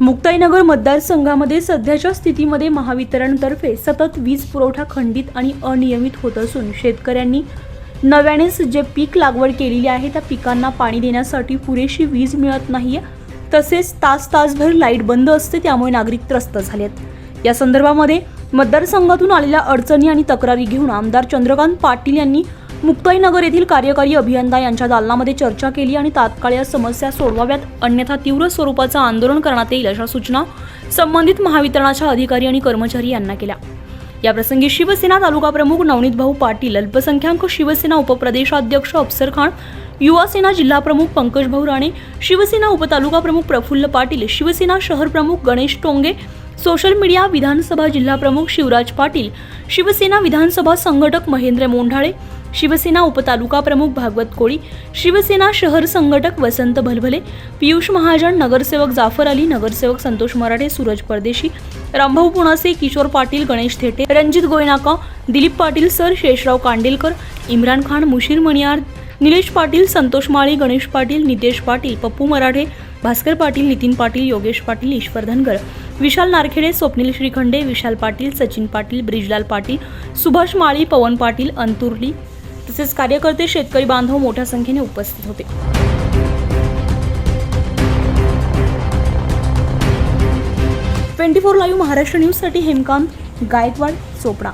मुक्ताईनगर मतदारसंघामध्ये सध्याच्या स्थितीमध्ये महावितरणतर्फे सतत वीज पुरवठा खंडित आणि अनियमित होत असून शेतकऱ्यांनी नव्यानेच जे पीक लागवड केलेली आहे त्या पिकांना पाणी देण्यासाठी पुरेशी वीज मिळत नाहीये. तसेच तास तासभर लाइट बंद असते त्यामुळे नागरिक त्रस्त झालेत. या संदर्भामध्ये मतदारसंघातून आलेल्या अडचणी आणि तक्रारी घेऊन आमदार चंद्रकांत पाटील यांनी मुक्ताईनगर येथील कार्यकारी अभियंता यांच्या दालनामध्ये चर्चा केली आणि तात्काळ या समस्या सोडवाव्यात अन्यथा तीव्र स्वरूपाचं आंदोलन करण्यात येईल अशा सूचना संबंधित महावितरणाच्या अधिकारी आणि कर्मचारी यांना केल्या. याप्रसंगी शिवसेना तालुका प्रमुख नवनीत भाऊ पाटील अल्पसंख्याक शिवसेना उपप्रदेशाध्यक्ष अफसर खान युवासेना जिल्हाप्रमुख जिल्हा प्रमुख पंकज भाऊ राणे शिवसेना उपतालुका प्रमुख प्रफुल्ल पाटील शिवसेना शहर प्रमुख गणेश टोंगे सोशल मीडिया विधानसभा जिल्हा प्रमुख शिवराज पाटील शिवसेना विधानसभा संघटक महेंद्र मोंढाळे शिवसेना उपतालुका प्रमुख भागवत कोळी शिवसेना शहर संघटक वसंत भलभले पियुष महाजन नगरसेवक जाफर अली नगरसेवक संतोष मराठे सूरज परदेशी रामभाऊ पुणासे किशोर पाटील गणेश थेटे रणजित गोयनाका दिलीप पाटील सर शेषराव कांडेलकर इम्रान खान मुशीर मणियार निलेश पाटील संतोष माळी गणेश पाटील नितेश पाटील पप्पू मराठे भास्कर पाटील नितीन पाटील योगेश पाटील ईश्वर धनगर विशाल नारखेडे स्वप्नील श्रीखंडे विशाल पाटील सचिन पाटील ब्रिजलाल पाटील सुभाष माळी पवन पाटील अंतुर्ली तसेच कार्यकर्ते शेतकरी बांधव मोठ्या संख्येने उपस्थित होते. ट्वेंटी फोर लाईव्ह महाराष्ट्र न्यूजसाठी हेमकांत गायकवाड चोपडा.